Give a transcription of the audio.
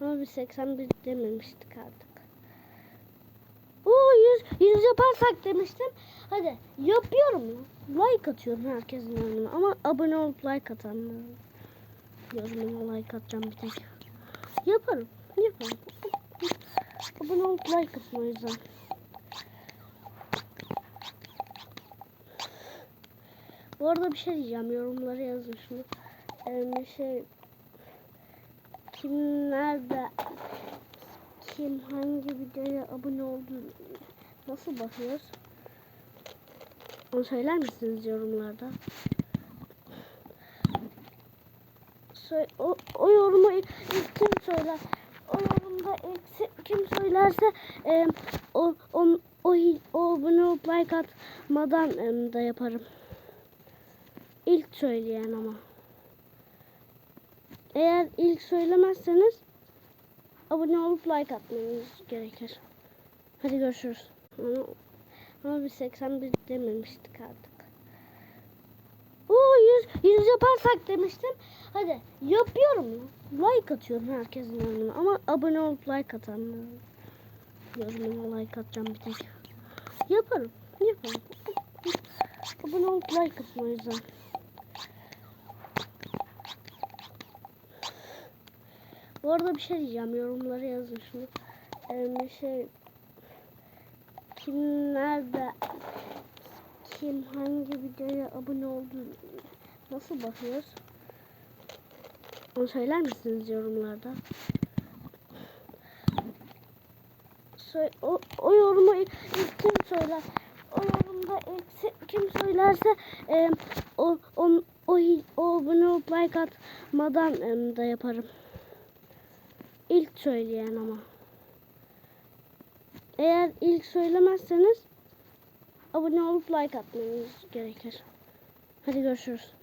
Ama biz 81 dememiştik artık. Oo 100, 100 yaparsak demiştim. Hadi yapıyorum ya. Like atıyorum herkesin yorumuna. Ama abone olup like atanların yorumuna like atacağım bir tek. Yaparım. Yaparım. Abone olup like atın o yüzden. Bu arada bir şey diyeceğim. Yorumlara yazın şunu. Ee, şey kim nerede kim hangi videoya abone oldu nasıl bakıyoruz? Onu söyler misiniz yorumlarda? Sö- o, o yorumu ilk, kim söyler? O yorumda ilk kim söylerse e, o, on, o, o abone olup like atmadan e, da yaparım. İlk söyleyen ama. Eğer ilk söylemezseniz abone olup like atmanız gerekir. Hadi görüşürüz. Ama, ama biz 81 dememiştik artık. Oo 100, 100 yaparsak demiştim. Hadi yapıyorum ya. Like atıyorum herkesin yorumuna. Ama abone olup like atanların yorumuna like atacağım bir tek. Yaparım. Yaparım. Abone olup like atın o yüzden. Bu arada bir şey diyeceğim. Yorumlara yazın şunu. Ee, şey kim nerede kim hangi videoya abone oldu nasıl bakıyoruz? Onu söyler misiniz yorumlarda? Sö- o, o yorumu ilk, kim söyler? O yorumda ilk kim söylerse e, o, on, o, hi- o abone like atmadan e, da yaparım. İlk söyleyen ama. Eğer ilk söylemezseniz abone olup like atmanız gerekir. Hadi görüşürüz.